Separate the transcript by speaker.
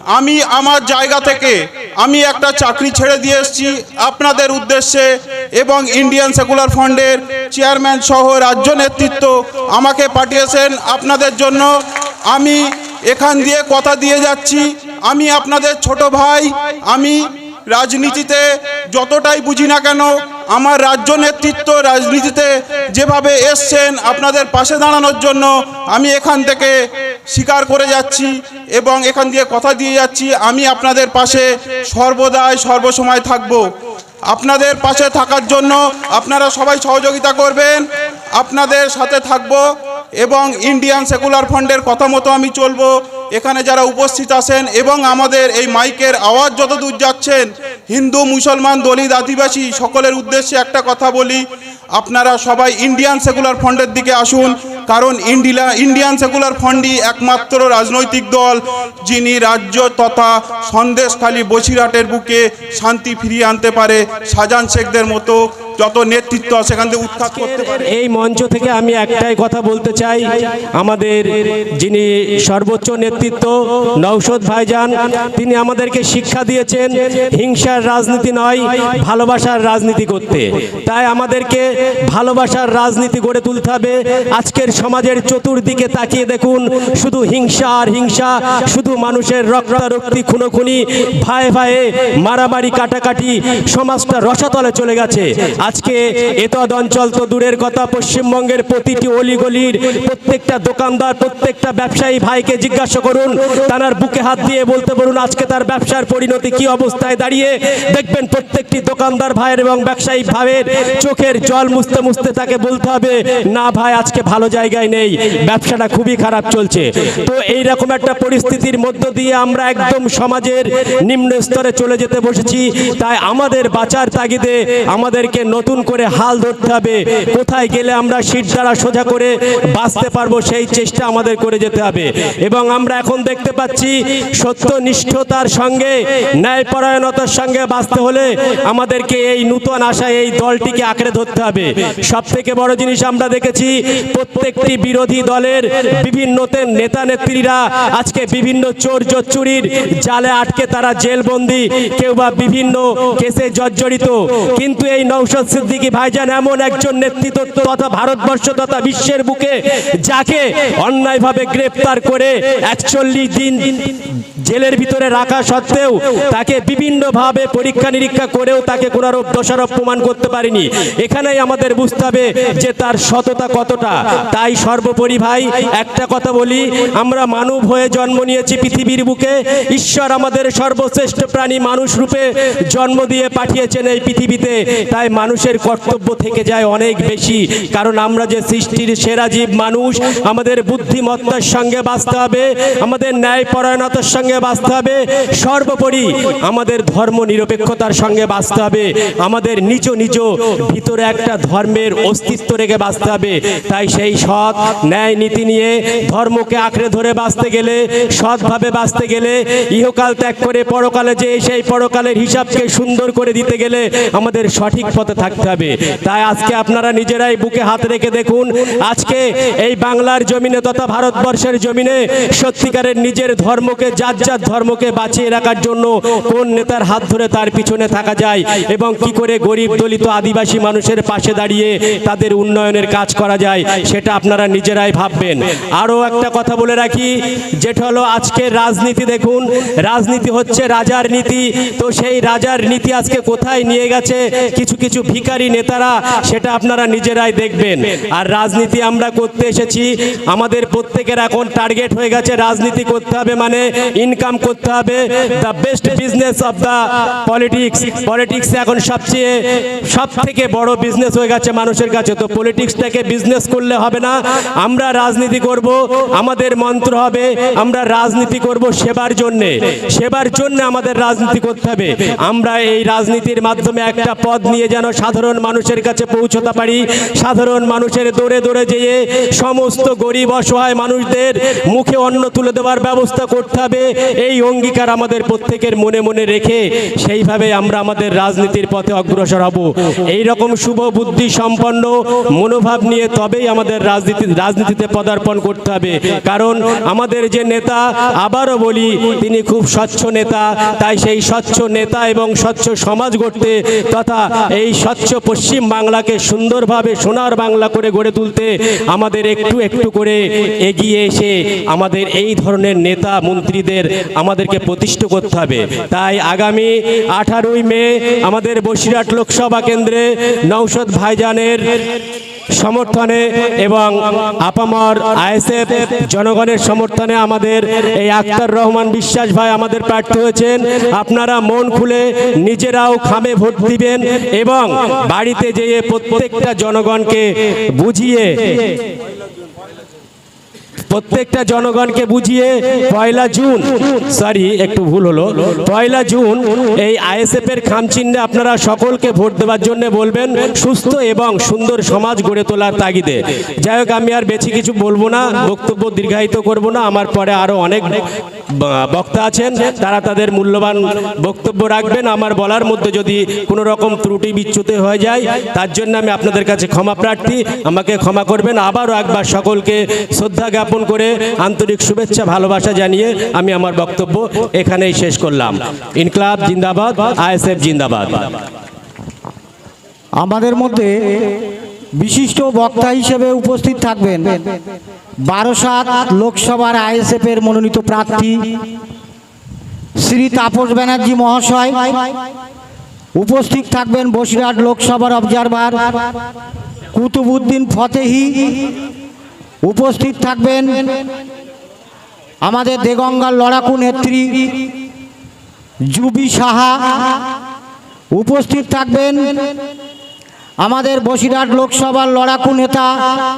Speaker 1: আমি আমার জায়গা থেকে আমি একটা চাকরি ছেড়ে দিয়ে এসেছি। আপনাদের উদ্দেশ্যে এবং ইন্ডিয়ান সেকুলার ফান্ডের চেয়ারম্যান সহ রাজ্য নেতৃত্ব আমাকে পাঠিয়েছেন আপনাদের জন্য। আমি এখান দিয়ে কথা দিয়ে যাচ্ছি। আমি আপনাদের ছোট ভাই, আমি রাজনীতিতে যতটাই বুঝি না কেন আমার রাজ্য নেতৃত্ব রাজনীতিতে যেভাবে এসছেন আপনাদের পাশে দাঁড়ানোর জন্য আমি এখান থেকে স্বীকার করে যাচ্ছি এবং এখান দিয়ে কথা দিয়ে যাচ্ছি। আমি আপনাদের পাশে সর্বদাই সর্বসময় থাকব। আপনাদের পাশে থাকার জন্য আপনারা সবাই সহযোগিতা করবেন। আপনাদের সাথে থাকব এবং ইন্ডিয়ান সেকুলার ফান্ডের কথা মতো আমি চলবো। এখানে যারা উপস্থিত আছেন এবং আমাদের এই মাইকের আওয়াজ যত দূর যাচ্ছেন হিন্দু, মুসলমান, দলিত, আদিবাসী সকলের উদ্দেশ্যে একটা কথা বলি। আপনারা সবাই ইন্ডিয়ান সেকুলার ফান্ডের দিকে আসুন, কারণ ইন্ডিয়া ইন্ডিয়ান সেকুলার ফান্ডই একমাত্র রাজনৈতিক দল, যিনি রাজ্য তথা সন্দেশখালী বসিরহাটের বুকে শান্তি ফিরিয়ে আনতে পারে। শাহজাহান শেখদের মতো যত নেতৃত্ব সেখান থেকে উৎখাত করতে পারে।
Speaker 2: এই মঞ্চ থেকে আমি একটাই কথা বলতে চাই। আমাদের যিনি সর্বোচ্চ নেতৃত্ব নৌসদ ভাইজান তিনি আমাদেরকে শিক্ষা দিয়েছেন হিংসার রাজনীতি নয় ভালোবাসার রাজনীতি করতে। তাই আমাদেরকে ভালোবাসার রাজনীতি গড়ে তুলতে হবে। আজকের সমাজের চতুর্দিকে তাকিয়ে দেখুন শুধু হিংসা আর হিংসা শুধু মানুষের রক্তারক্তি খুনোখুনি ভাই ভাইয়ে মারামারি কাটাকাটি সমাজটা রসাতলে চলে গেছে। আজকে এতদ অঞ্চল তো দূরের কথা, পশ্চিমবঙ্গের প্রতিটি অলিগলির প্রত্যেকটা দোকানদার, প্রত্যেকটা ব্যবসায়ী ভাইকে জিজ্ঞাসা করুন তার বুকে হাত দিয়ে বলতে পারুন আজকে তার ব্যবসার পরিণতি কি অবস্থায় দাঁড়িয়ে? দেখবেন প্রত্যেকটি দোকানদার ভাইয়ের এবং ব্যবসায়ী ভাইয়ের চোখের জল মুছতে মুছতে তাকে বলতে হবে, না ভাই, আজকে ভালো জায়গায় নেই, ব্যবসাটা খুবই খারাপ চলছে। তো এই রকম একটা পরিস্থিতির মধ্য দিয়ে আমরা একদম সমাজের নিম্ন স্তরে চলে যেতে বসেছি। তাই আমাদের বাঁচার তাগিদে আমাদেরকে নতুন করে হাল ধরতে হবে। কোথায় গেলে আমরা সিট দ্বারা সোজা করে বাঁচতে পারব সেই চেষ্টা আমাদের করে যেতে হবে। এবং আমরা এখন দেখতে পাচ্ছি সত্যনিষ্ঠতার সঙ্গে, ন্যায়পরায়ণতার সঙ্গে বাঁচতে হলে আমাদেরকে এই নূতন আশা এই দলটিকে আঁকড়ে ধরতে হবে। সব থেকে বড় জিনিস আমরা দেখেছি, প্রত্যেকটি বিরোধী দলের বিভিন্ন নেতা নেত্রীরা আজকে বিভিন্ন চোর চুরির জালে আটকে তারা জেলবন্দি, কেউ বা বিভিন্ন কেসে জর্জরিত। কিন্তু এই নৌশদ সিদ্দিকী ভাইজান এমন একজন নেতৃত্ব তথা ভারতবর্ষ তথা বিশ্বের বুকে যাকে অন্যায়ভাবে গ্রেপ্তার করে একচল্লিশ দিন জেলের ভিতরে রাখা সত্ত্বেও তাকে বিভিন্নভাবে পরীক্ষা নিরীক্ষা করেও তাকে কোনো আরোপ দোষারোপ প্রমাণ করতে পারেনি। এখানেই আমাদের বুঝতে হবে যে তার সততা কতটা। তাই সর্বোপরি ভাই, একটা কথা বলি, আমরা মানব হয়ে জন্ম নিয়েছি পৃথিবীর বুকে। ঈশ্বর আমাদের সর্বশ্রেষ্ঠ প্রাণী মানুষ রূপে জন্ম দিয়ে পাঠিয়েছেন এই পৃথিবীতে। তাই মানুষের কর্তব্য থেকে যায় অনেক বেশি। কারণ আমরা যে সৃষ্টির সেরা জীব মানুষ, আমাদের বুদ্ধিমত্তার সঙ্গে বাঁচতে হবে, আমাদের ন্যায়পরায়ণতার সঙ্গে বাঁচতে হবে, সর্বোপরি আমাদের ধর্ম নিরপেক্ষতার সঙ্গে বাঁচতে হবে, আমাদের নিজ নিজ ভিতরে একটা ধর্মের অস্তিত্ব রেখে বাঁচতে হবে। তাই সেই সৎ ন্যায় নীতি নিয়ে ধর্মকে আঁকড়ে ধরে বাঁচতে গেলে, সৎভাবে বাঁচতে গেলে, ইহকাল ত্যাগ করে পরকালে যে সেই পরকালের হিসাবকে সুন্দর করে দিতে গেলে আমাদের সঠিক পথে থাকতে হবে। তাই আজকে আপনারা নিজেরাই বুকে হাত রেখে দেখুন, আজকে এই বাংলার জমিনে তথা ভারতবর্ষের জমিনে সত্যিকারের নিজের ধর্মকে যার যার ধর্মকে বাঁচিয়ে রাখার জন্য কোন নেতার হাত ধরে তার পিছনে থাকা যায় এবং কি করে গরিব দলিত আদিবাসী মানুষের পাশে দাঁড়িয়ে তাদের উন্নয়নের কাজ করা যায়, সেটা আপনারা নিজেরাই ভাববেন। আরও একটা কথা বলে রাখি, যেটা হলো আজকের রাজনীতি দেখুন, রাজনীতি হচ্ছে রাজার নীতি। তো সেই রাজার নীতি আজকে কোথায় নিয়ে গেছে, কিছু কিছু ভিখারি নেতারা সেটা আপনারা নিজেরাই দেখবেন। আর রাজনীতি আমরা করতে এসেছি, আমাদের প্রত্যেকের এখন টার্গেট হয়ে গেছে রাজনীতি করতে হবে মানে ইনকাম করতে হবে। The best business of the politics politics এখন সবচেয়ে সব থেকে বড় বিজনেস হয়ে গেছে মানুষের কাছে। তো পলিটিক্সটাকে বিজনেস করলে হবে না। আমরা রাজনীতি করব, আমাদের মন্ত্র হবে, আমরা রাজনীতি করব সেবার জন্যে। সেবার জন্য আমাদের রাজনীতি করতে হবে। আমরা এই রাজনীতির মাধ্যমে একটা পদ নিয়ে যেন সাধারণ মানুষের কাছে পৌঁছতে পারি। সাধারণ মানুষের দৌড়ে দৌড়ে যেয়ে সমস্ত গরিব অসহায় মানুষদের মুখে অন্ন তুলে দেওয়ার ব্যবস্থা করতে হবে। এই অঙ্গীকার আমাদের প্রত্যেকের মনে মনে রেখে সেইভাবে আমরা আমাদের রাজনীতির পথে অগ্রসর হব। এই রকম শুভ বুদ্ধি সম্পন্ন মনোভাব নিয়ে তবেই আমাদের রাজনীতি, রাজনীতিতে পদার্পণ করতে হবে। কারণ আমাদের যে নেতা, আবারও বলি, তিনি খুব স্বচ্ছ নেতা। তাই সেই স্বচ্ছ নেতা এবং স্বচ্ছ সমাজ গড়তে তথা এই স্বচ্ছ পশ্চিম বাংলাকে সুন্দরভাবে সোনার বাংলা করে গড়ে তুলতে আমাদের একটু একটু করে এগিয়ে এসে আমাদের এই ধরনের নেতা মন্ত্রীদের আমাদেরকে প্রতিষ্ঠা করতে হবে। তাই আগামী আঠারোই মে আমাদের বসিরহাট লোকসভা কেন্দ্রে নৌসদ ভাইজানের সমর্থনে এবং আপামর আইএসএফ জনগণের সমর্থনে আমাদের এই আক্তার রহমান বিশ্বাস ভাই আমাদের প্রার্থী হয়েছেন। আপনারা মন খুলে নিজেরাও খামে ভোট দিবেন এবং বাড়িতে যেয়ে প্রত্যেকটা জনগণকে বুঝিয়ে প্রত্যেকটা জনগণকে বুঝিয়ে পয়লা জুন সরি একটু ভুল হলো। পয়লা জুন, এই আইএসএফ এর খামচিহ্নে আপনারা সকলকে ভোট দেওয়ার জন্য বলবেন, সুস্থ এবং সুন্দর সমাজ গড়ে তোলার তাগিদে। যাই হোক, আমি আর বেশি কিছু বলব না, বক্তব্য দীর্ঘায়িত করব না, আমার পরে আরও অনেক বক্তা আছেন, তারা তাদের মূল্যবান বক্তব্য রাখবেন। আমার বলার মধ্যে যদি কোনো রকম ত্রুটি বিচ্যুতি হয়ে যায়, তার জন্য আমি আপনাদের কাছে ক্ষমা প্রার্থী, আমাকে ক্ষমা করবেন। আবারও একবার সকলকে শ্রদ্ধা জ্ঞাপন করে আন্তরিক শুভেচ্ছা, ভালোবাসা জানিয়ে আমি আমার বক্তব্য এখানেই শেষ করলাম। ইনকলাব জিন্দাবাদ, আইএসএফ জিন্দাবাদ।
Speaker 3: আমাদের মধ্যে বিশিষ্ট বক্তা হিসেবে উপস্থিত থাকবেন বারোসাত লোকসভার আইএসএফ এর মনোনীত প্রার্থী শ্রী তাপস ব্যানার্জি মহাশয়। উপস্থিত থাকবেন বসিরহাট লোকসভার অবজারভার কুতুবুদ্দিন ফতেহি। উপস্থিত থাকবেন আমাদের দেগঙ্গার লড়াকু নেত্রী জুবি সাহা। উপস্থিত থাকবেন আমাদের বসিরহাট লোকসভার লড়াকু নেতা